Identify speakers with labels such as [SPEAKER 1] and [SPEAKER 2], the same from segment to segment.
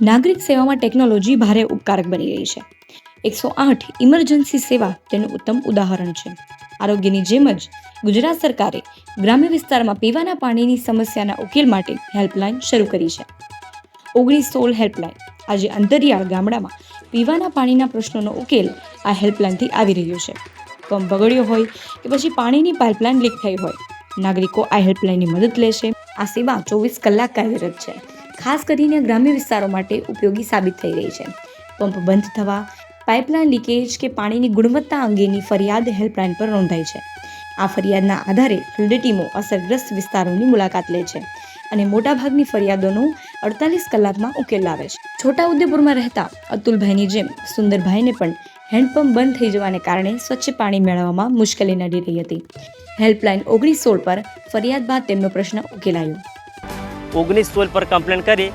[SPEAKER 1] નાગરિક સેવામાં ટેકનોલોજી ભારે ઉપકારક બની રહી છે. એકસો આઠ ઇમરજન્સી સેવા તેનું ઉત્તમ ઉદાહરણ છે. આરોગ્યની જેમ જ ગુજરાત સરકારે ગ્રામ્ય વિસ્તારમાં પીવાના પાણીની સમસ્યાના ઉકેલ માટે હેલ્પલાઇન શરૂ કરી છે. ઓગણીસ સોળ હેલ્પલાઇન આજે અંતરિયાળ ગામડામાં પીવાના પાણીના પ્રશ્નોનો ઉકેલ આ હેલ્પલાઇનથી આવી રહ્યો છે. પંપ બગડ્યો હોય કે પછી પાણીની પાઇપલાઇન લીક થઈ હોય, નાગરિકો આ હેલ્પલાઇનની મદદ લેશે. આ સેવા ચોવીસ કલાક કાર્યરત છે. ખાસ કરીને ગ્રામ્ય વિસ્તારો માટે ઉપયોગી સાબિત થઈ રહી છે. પંપ બંધ થવા, પાઇપલાઇન લીકેજ કે પાણીની ગુણવત્તા અંગેની ફરિયાદ હેલ્પલાઇન પર નોંધાઈ છે. આ ફરિયાદના આધારે ફિલ્ડ ટીમો અસરગ્રસ્ત વિસ્તારોની મુલાકાત લે છે અને મોટાભાગની ફરિયાદોનો અડતાલીસ કલાકમાં ઉકેલ લાવે છે. છોટાઉદેપુરમાં રહેતા અતુલભાઈની જેમ સુંદરભાઈને પણ હેન્ડપંપ બંધ થઈ જવાને કારણે સ્વચ્છ પાણી મેળવવામાં મુશ્કેલી નડી રહી હતી. હેલ્પલાઇન ઓગણીસ સોળ પર ફરિયાદ બાદ તેમનો પ્રશ્ન ઉકેલાયો.
[SPEAKER 2] ઓગણીસ સોળ પર કમ્પ્લેન કરી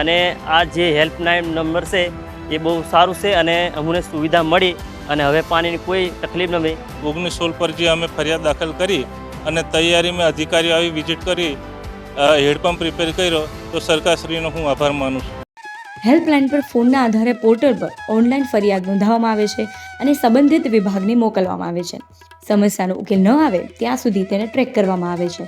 [SPEAKER 2] અને આ જે હેલ્પલાઇન નંબર છે એ બહુ સારું છે અને અમને સુવિધા મળી અને હવે પાણીની કોઈ તકલીફ નથી
[SPEAKER 3] ઓગણીસ સોળ પર જે અમે ફરિયાદ દાખલ કરી અને તૈયારીમાં અધિકારીઓ આવી વિઝિટ કરી હેડપંપ રિપેર કર્યો તો સરકારશ્રીનો હું આભાર માનું છું.
[SPEAKER 1] હેલ્પલાઇન પર ફોનના આધારે પોર્ટલ પર ઓનલાઈન ફરિયાદ નોંધાવવામાં આવે છે અને સંબંધિત વિભાગને મોકલવામાં આવે છે. સમસ્યાનો ઉકેલ ન આવે ત્યાં સુધી તેને ટ્રેક કરવામાં આવે છે.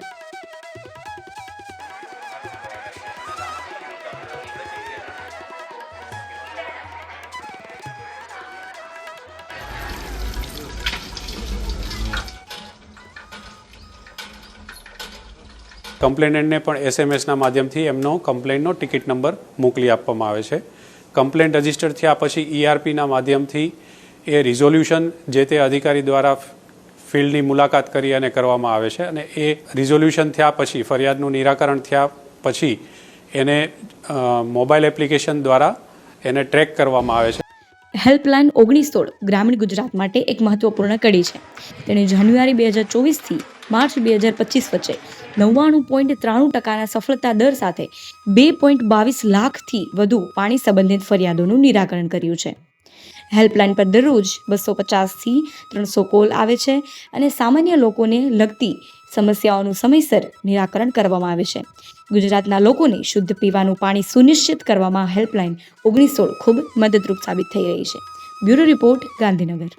[SPEAKER 4] કમ્પ્લેનન્ટને પણ એસએમએસના માધ્યમથી એમનો કમ્પ્લેનનો ટિકિટ નંબર મોકલી આપવામાં આવે છે. કમ્પ્લેન રજિસ્ટર થયા પછી ઈઆરપીના માધ્યમથી એ રિઝોલ્યુશન જે તે અધિકારી દ્વારા ફિલ્ડની મુલાકાત કરી અને કરવામાં આવે છે અને એ રિઝોલ્યુશન થયા પછી, ફરિયાદનું નિરાકરણ થયા પછી એને મોબાઈલ એપ્લિકેશન દ્વારા એને ટ્રેક કરવામાં આવે છે.
[SPEAKER 1] હેલ્પલાઇન ઓગણીસ સોળ ગ્રામીણ ગુજરાત માટે એક મહત્વપૂર્ણ કડી છે. તેણે જાન્યુઆરી બે હજાર ચોવીસથી માર્ચ બે હજાર પચીસ વચ્ચે નવ્વાણું પોઈન્ટ ત્રાણું ટકાના સફળતા દર સાથે બે પોઈન્ટ બાવીસ લાખથી વધુ પાણી સંબંધિત ફરિયાદોનું નિરાકરણ કર્યું છે. હેલ્પલાઇન પર દરરોજ બસો પચાસથી ત્રણસો કોલ આવે છે અને સામાન્ય લોકોને લગતી સમસ્યાઓનું સમયસર નિરાકરણ કરવામાં આવે છે. ગુજરાતના લોકોને શુદ્ધ પીવાનું પાણી સુનિશ્ચિત કરવામાં હેલ્પલાઇન ઓગણીસો ખૂબ મદદરૂપ સાબિત થઈ રહી છે. Bureau report Gandhinagar.